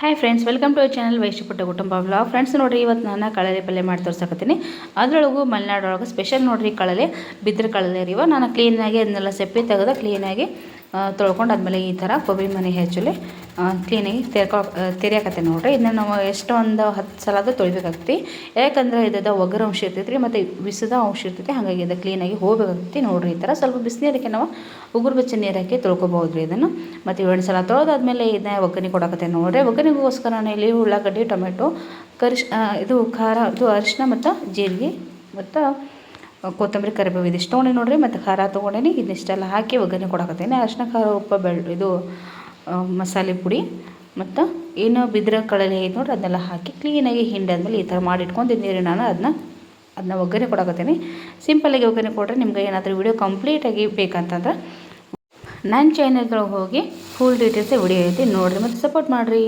Hi friends welcome to channel ವೈಶಿಪುಟ್ಟ ಕುಟುಂಬ blog friends ನೋಡ್ರಿ ಇವತ್ತು ನಾನು ಕಳಲೆ ಪಲ್ಯ ಮಾಡಿ ತೋರ್ಸಕತ್ತೀನಿ. ಅದರೊಳಗು ಮಲೆನಾಡೊಳಗೆ ಸ್ಪೆಷಲ್ ನೋಡ್ರಿ ಕಳಲೆ, ಬಿದ್ರ ಕಳಲೆ ರೀವ ನಾನು ಕ್ಲೀನಾಗಿ ಅದನ್ನೆಲ್ಲ ಸೆಪ್ಪಿ ತೆಗೆದು ಕ್ಲೀನಾಗಿ ತೊಳ್ಕೊಂಡು ಆದಮೇಲೆ ಈ ಥರ ಕೊಬ್ಬರಿ ಮನೆ ಹೆಚ್ಚಲಿ ಕ್ಲೀನಾಗಿ ತೆರ್ಕೊ ತೆರೆಯಕತ್ತೆ ನೋಡ್ರಿ. ಇದನ್ನ ನಾವು ಎಷ್ಟೊಂದು ಹತ್ತು ಸಲ ಅದು ತೊಳಿಬೇಕಾಗ್ತಿ ಯಾಕಂದ್ರೆ ಇದ್ದ ಒಗ್ಗರ ಅಂಶ ಇರ್ತೈತೆ ರೀ ಮತ್ತು ಬಿಸಿದ ಅಂಶ ಇರ್ತೈತಿ, ಹಾಗಾಗಿ ಇದು ಕ್ಲೀನಾಗಿ ಹೋಗ್ಬೇಕಾಗ್ತಿ ನೋಡ್ರಿ ಈ ಥರ. ಸ್ವಲ್ಪ ಬಿಸಿನೀರಕ್ಕೆ ನಾವು ಉಗುರು ಬೆಚ್ಚ ನೀರು ಹಾಕಿ ತೊಳ್ಕೊಬೋದು ರೀ ಇದನ್ನು. ಮತ್ತು ಎರಡು ಸಲ ತೊಳೆದಾದ್ಮೇಲೆ ಇದನ್ನ ಒಗ್ಗರಣೆ ಕೊಡಕತ್ತೆ ನೋಡ್ರಿ. ಒಗ್ಗರಣೆಗೋಸ್ಕರ ನಾನು ಇಲ್ಲಿ ಉಳ್ಳಾಗಡ್ಡಿ, ಟೊಮೆಟೊ, ಕರಿಶ್ ಇದು ಖಾರ, ಇದು ಅರಿಶಿನ ಮತ್ತು ಜೀರಿಗೆ ಮತ್ತು ಕೊತ್ತಂಬರಿ ಕರಿಬೇವು ಇದಿಷ್ಟು ತೊಗೊಂಡೆ ನೋಡಿರಿ, ಮತ್ತು ಖಾರ ತೊಗೊಂಡೇನಿ. ಇದನ್ನಿಷ್ಟೆಲ್ಲ ಹಾಕಿ ಒಗ್ಗರಣೆ ಕೊಡಕತ್ತೇನೆ. ಅರಿಶಿನ, ಖಾರ, ಉಪ್ಪು ಬೆಳ್ ಇದು ಮಸಾಲೆ ಪುಡಿ, ಮತ್ತು ಏನು ಬಿದ್ರ ಕಳಲೆ ಐತೆ ನೋಡ್ರಿ, ಅದನ್ನೆಲ್ಲ ಹಾಕಿ ಕ್ಲೀನಾಗಿ ಹಿಂಡಾದ್ಮೇಲೆ ಈ ಥರ ಮಾಡಿಟ್ಕೊಂಡಿದ್ದೀನಿ ನಾನು. ಅದನ್ನ ಅದನ್ನ ಒಗ್ಗರಣೆ ಕೊಡಕತ್ತೀನಿ. ಸಿಂಪಲ್ಲಾಗಿ ಒಗ್ಗರಣೆ ಕೊಟ್ಟರೆ ನಿಮ್ಗೆ ಏನಾದರೂ ವಿಡಿಯೋ ಕಂಪ್ಲೀಟಾಗಿ ಬೇಕಂತಂದ್ರೆ ನನ್ನ ಚಾನಲ್ದೊಳಗೆ ಹೋಗಿ ಫುಲ್ ಡೀಟೇಲ್ಸ್ ವಿಡಿಯೋ ಐತಿ ನೋಡಿರಿ, ಮತ್ತು ಸಪೋರ್ಟ್ ಮಾಡಿರಿ.